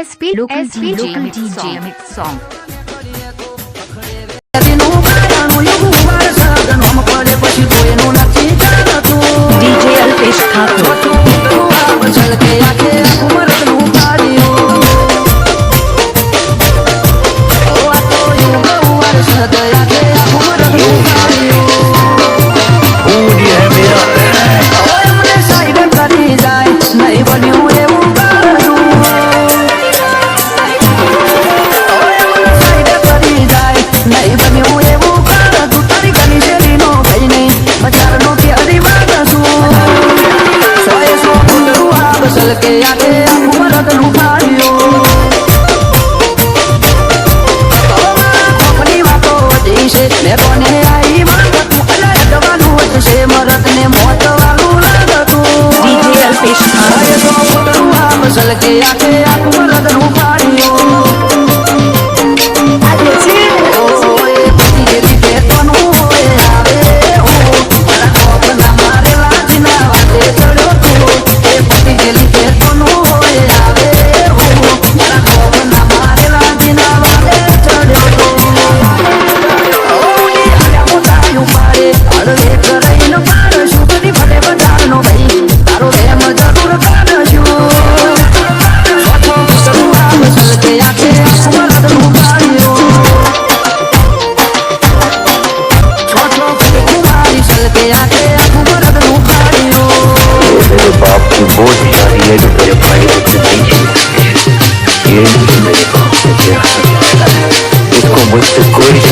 SP SP local DJ mix song DJ Alpesh કે આગે આપણું રગનું પાડ્યો આપણી વાતો વધી છે મેં કોને આવી માંગતું અલગ દવાનું વધશે મરતને મોતવાનું લાગતું ડીજે અલ્પેશ આય તો ફોટરું મસલ કે આગે આપણું રગનું પાડ્યો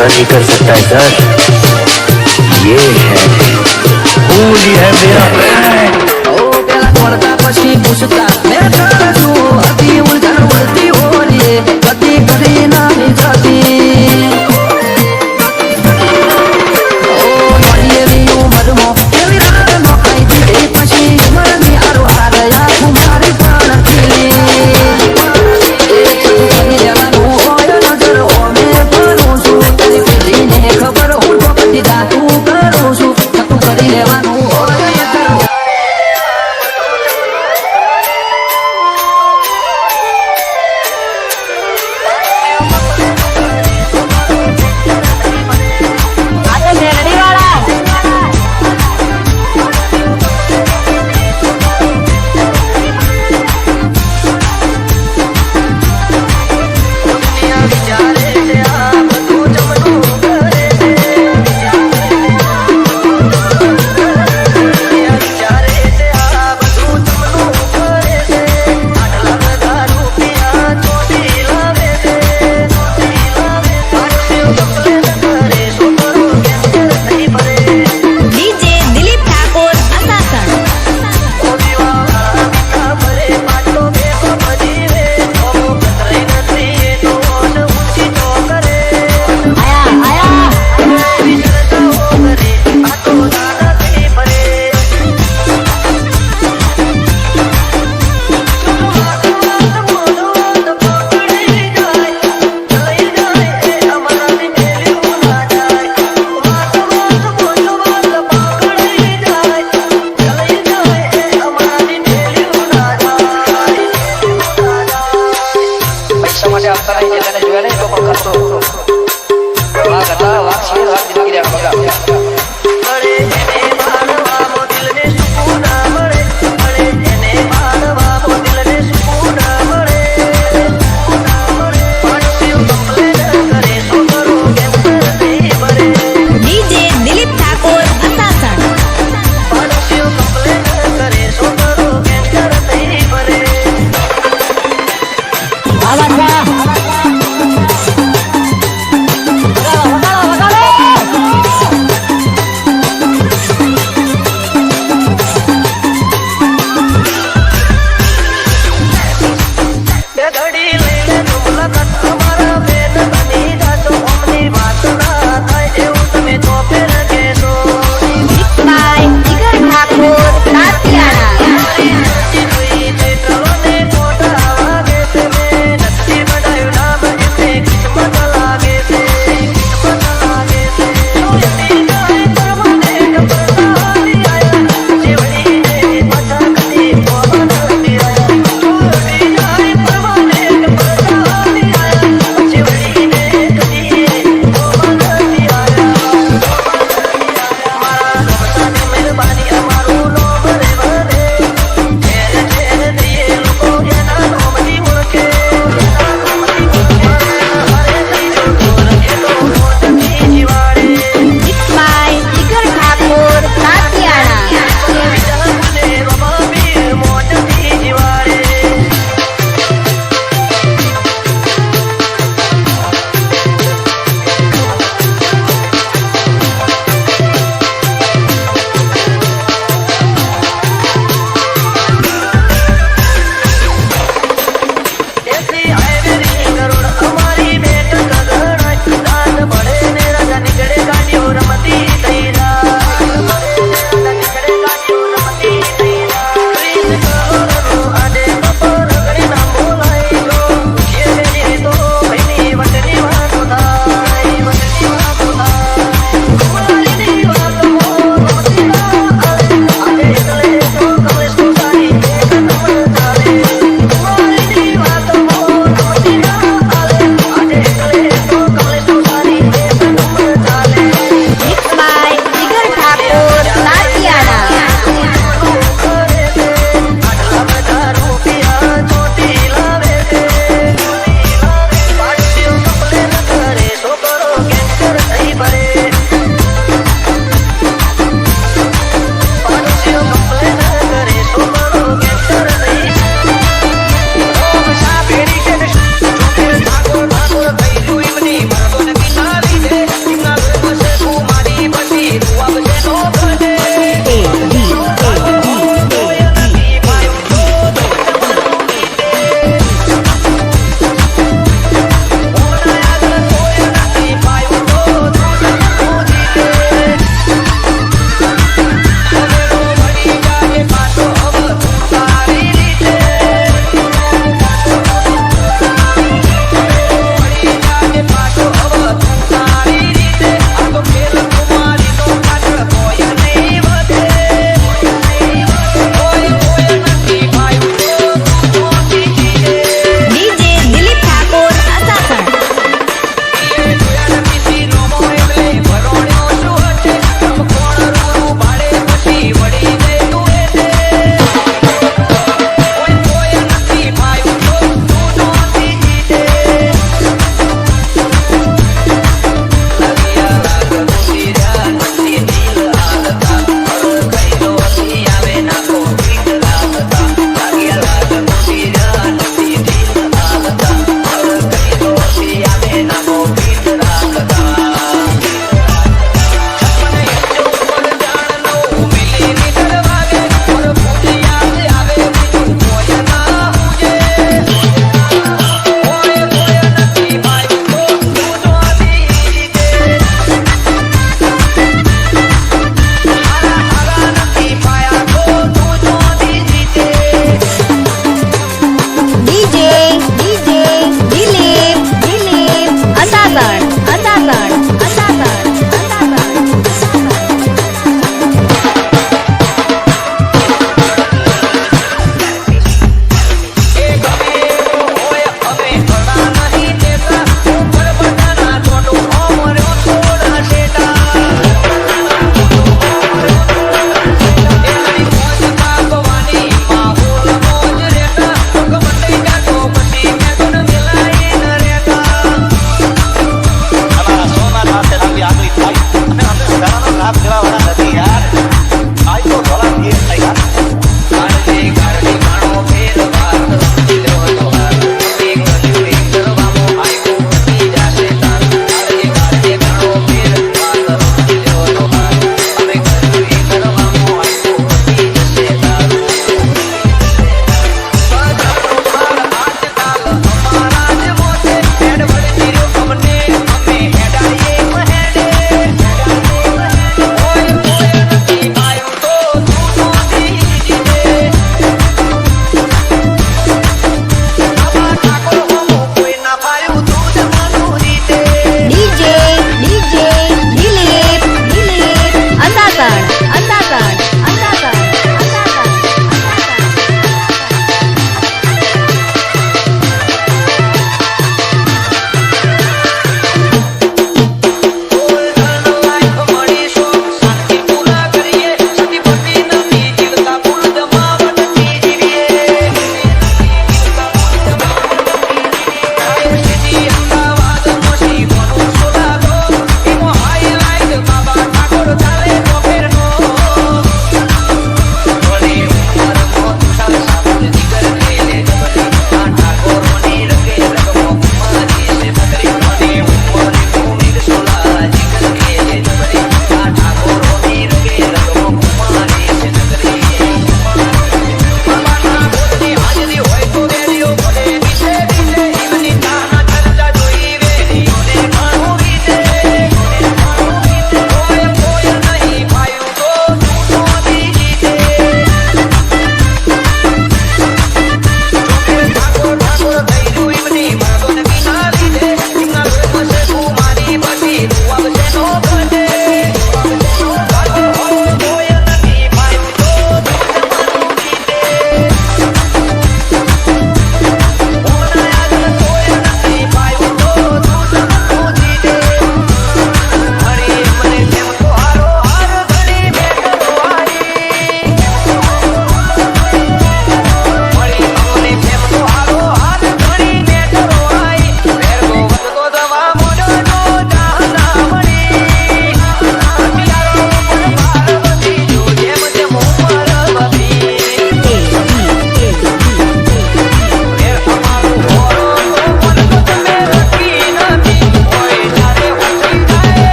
ऐसा नहीं कर सकता है सर ये है बोली है मेरा